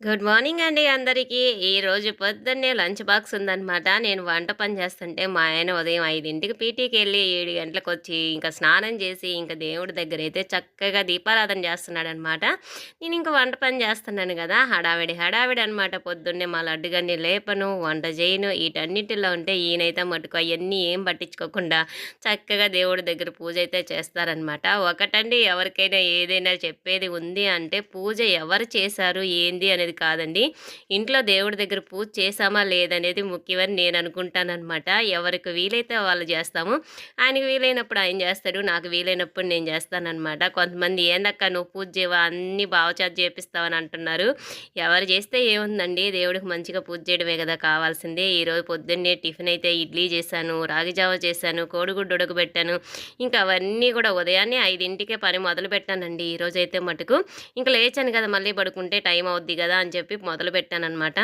Good morning అండి అందరికీ. ఈరోజు పొద్దున్నే లంచ్ బాక్స్ ఉందనమాట. నేను వంట పని చేస్తుంటే మా ఆయన ఉదయం 5కి పీటీకెళ్ళి 7 గంటలకొచ్చి ఇంకా స్నానం చేసి ఇంకా దేవుడి దగ్గర అయితే చక్కగా దీపారాధన చేస్తున్నాడనమాట. నేను ఇంక వంట పని చేస్తున్నాను కదా హడావిడి హడావిడి అనమాట. పొద్దున్నే మా లడ్డుగాడిని లేపను, వంట చేయను వీటన్నిటిలో ఉంటే ఈయనైతే మటుకు అవన్నీ ఏం పట్టించుకోకుండా చక్కగా దేవుడి దగ్గర పూజ అయితే చేస్తారనమాట. ఒకటండి ఎవరికైనా ఏదైనా చెప్పేది ఉంది అంటే పూజ ఎవరు చేశారు ఏంది అనేది కాదండి. ఇంట్లో దేవుడి దగ్గర పూజ చేసామా లేదనేది ముఖ్యమని నేను అనుకుంటాననమాట. ఎవరికి వీలైతే వాళ్ళు చేస్తాము. ఆయనకి వీలైనప్పుడు ఆయన చేస్తాడు. నాకు వీలైనప్పుడు నేను చేస్తానమాట కొంతమంది ఏందక్క నువ్వు పూజ చేయవా అన్ని బావచేత చేపిస్తావని అంటున్నారు. ఎవరు చేస్తే ఏముందండి దేవుడికి మంచిగా పూజ చేయడమే కదా కావాల్సిందే ఈరోజు పొద్దున్నే టిఫిన్ అయితే ఇడ్లీ చేశాను, రాగి జావ చేశాను, కోడిగుడ్డు ఉడకబెట్టాను. ఇంకా అవన్నీ కూడా ఉదయాన్నే ఐదింటికే పని మొదలుపెట్టానండి అయితే మటుకు. ఇంకా లేచాను కదా మళ్ళీ పడుకుంటే టైం అవుద్ది కదా అని చెప్పి మొదలుపెట్టాననమాట.